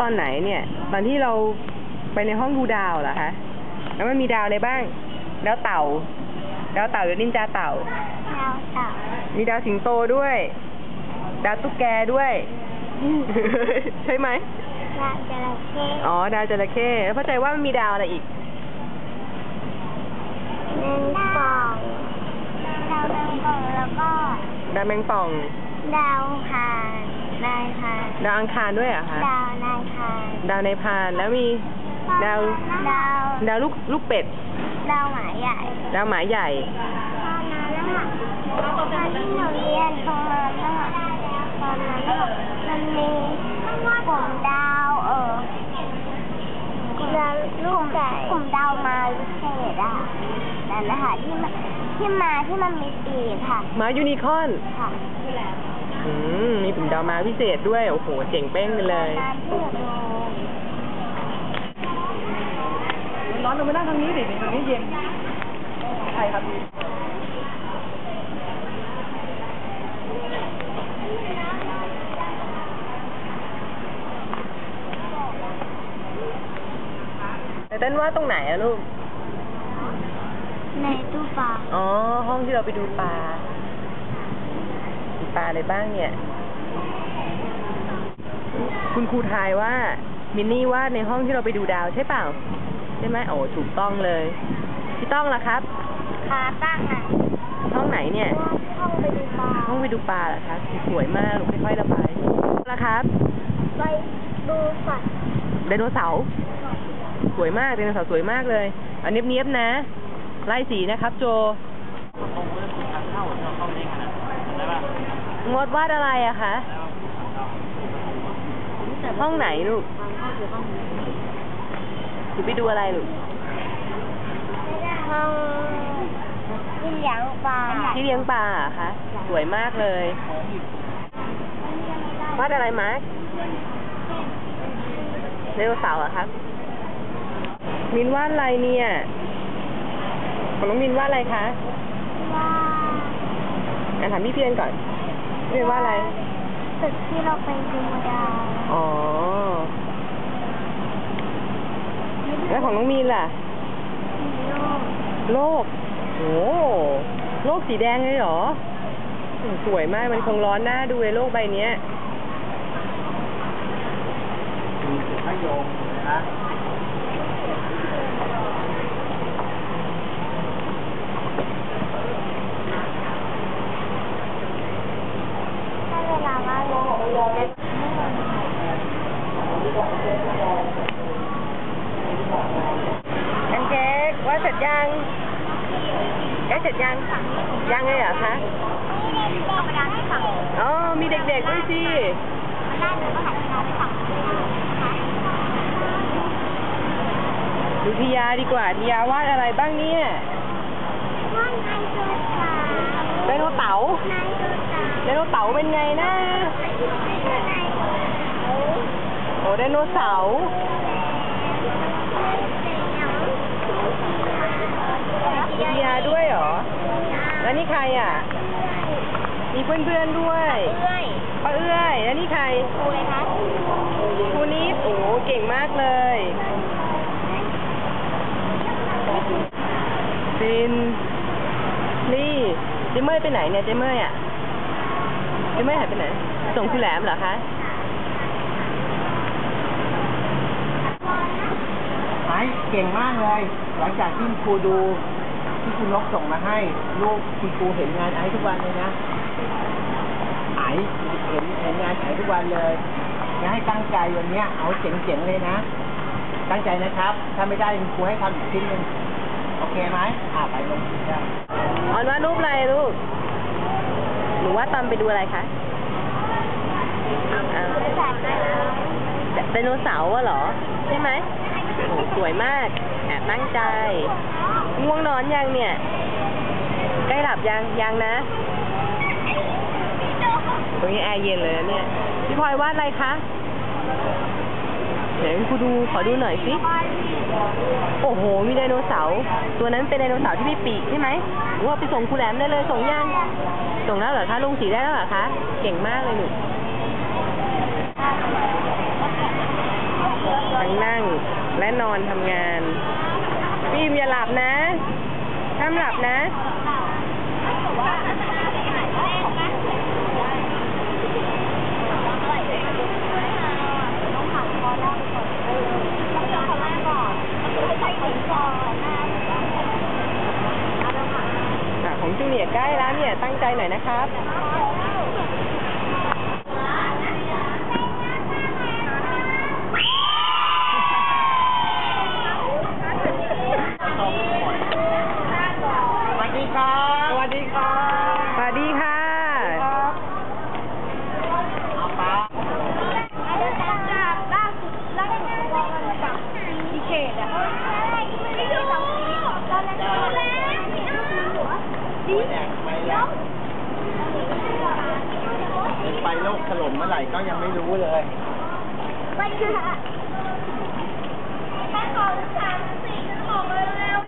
ตอนไหนเนี่ย ตอนที่เราไปในห้องดูดาวเหรอคะแล้วมันมีดาวอะไรบ้าง ดาวเต่า ดาวเต่าหรือนินจาเต่า ดาวเต่า มีดาวสิงโตด้วย ดาวตุ๊กแกด้วย ใช่ไหมดาวจระเข้ อ๋อ ดาวจระเข้ แล้วเข้าใจว่ามันมีดาวอะไรอีกแมงป่อง ดาวแมงป่องแล้วก็ ดาวแมงป่อง ดาวคานนายคาน ดาวอังคารด้วยเหรอะคะ ดาวนายคานดาวในพานแล้วมี ดาว ดาวดาวลูกลูกเป็ด ดาวหมาใหญ่ดาวหมาใหญ่ ตอนนั้นนะคะตอนที่หนูเรียนตรงนั้นนะคะตอนนั้นนะคะมันมีกลุ่มดาวเออกลุ่มดาวลูกกลุ่มดาวมาวิเศษอะนั่นนะคะที่มันที่มาที่มันมีปีกค่ะ หมายูนิคอร์นค่ะอื มมีปุ่มดาวมาพิเศษด้วย โอ้โห เจ๋งเป้งไปเลยตอนที่หนูดูร้อนลงมานั่งทางนี้ดิตรงนี้เย็นใช่ครับแต่เต้นว่าตรงไหนอะลูก ในตู้ปลา อ๋อ ห้องที่เราไปดูปลามี ปลาอะไรบ้างเนี่ย คุณครูทายว่า มินนี่ว่าในห้องที่เราไปดูดาวใช่เปล่า ใช่ไหมโอ้ถูกต้องเลย พี่ต้องล่ะครับขาตั้งอะห้องไหนเนี่ย ห้องไปดูปลาห้องไปดูปลาเหรอครับสวยมากลูกค่อยๆระบายล่ะครับ ไปดูสัตว์ไดโนเสาร์สวยมากไดโนเสาร์สวยมากเลยอันเนี้ยบๆนะ ไล่สีนะครับ โจ งดวาดอะไรอะคะ ห้องไหนลูกหนูไปดูอะไรลูก ห้องที่เลี้ยงปลาที่เลี้ยงปลาเหรอะคะ สวยมากเลย วาดอะไรมาร์คไดโนเสาร์เหรอะครับ มินวาดอะไรเนี่ย ของน้องมินวาดอะไรคะว่าอะถามพี่เพียนก่อนพี่ เพียนวาดอะไร ตึกที่เราไปดูดาวอ๋อ แล้วของน้องมีนล่ะ มีโลกโลกโอ้โลกสีแดงเลยเหรออืมสวยมาก มันคงร้อนหน้าดูเลยโลกใบเนี้ย มีพระโยงนะครับ ถ้าเวลาว่าโลก แอนเค้กว่าเสร็จยังใกล้ เสร็จยัง ยังเลยเหรอคะนี่เด็กธรรมดาที่ฝั่งอ๋อ มีเด็กๆด้วยสิมันได้หรือก็หันไปมองฝั่งนะคะดูทิยาดีกว่าทิยาวาดอะไรบ้างเนี่ยว่านายตัวสาวไดโนเต๋านายตัวสาวไดโนเต๋าเป็นไงนะนายตัวสาวโอ้ไดโนเสาร์ มีทิยาด้วยเหรอ แล้วนี่ใครอะ มีเพื่อนๆด้วยเอ้ยป้าเอื้อย แล้วนี่ใครครูเลยคะครูนิดโอ้เก่งมากเลยซินนี่เจเมย์ไปไหนเนี่ยเจเมย์อะเจเมย์หายไปไหน ส่งคุณแหลมเหรอคะไอ้เก่งมากเลย หลังจากที่ครูดู ที่คุณนกส่งมาให้ ลูกคุณครูเห็นงานไอ้ทุกวันเลยนะไอ้เห็นเห็นงานไอ้ทุกวันเลยจะให้ตั้งใจวันเนี้ยเอาเจ๋งๆเลยนะ ตั้งใจนะครับ ถ้าไม่ได้คุณครูให้ทำอีกชิ้นหนึ่งโอเคไหมอ่าไปลงได้ออนวาดรูปอะไรลูกหนูว่าตอนไปดูอะไรคะอ่าไดโนเสาร์อะเหรอ ใช่ไหมโอ้สวยมากแอบตั้งใจง่วงน อนยังเนี่ย ใกล้หลับยังยังนะ ตรงนี้แอร์เย็นเลยนะเนี่ย พี่พลอยวาดอะไรคะเดี๋ยวคุณครูดูขอดูหน่อยสิ โอ้โห มีไดโนเสาร์ ตัวนั้นเป็นไดโนเสาร์ที่มีปีกใช่ไหมว่าไปส่งครูแหลมได้เลย ส่งยัง ส่งแล้วเหรอคะ ลงสีได้แล้วเหรอคะ เก่งมากเลยหนูทั้งนั่งและนอนทำงานฟิล์มอย่าหลับนะห้ามหลับนะของจูเนียใกล้แล้วเนี่ย ตั้งใจหน่อยนะครับ ร่ก็ยังไม่รู้เลยไปค่ะแค่สองสามสี่หกเร็ว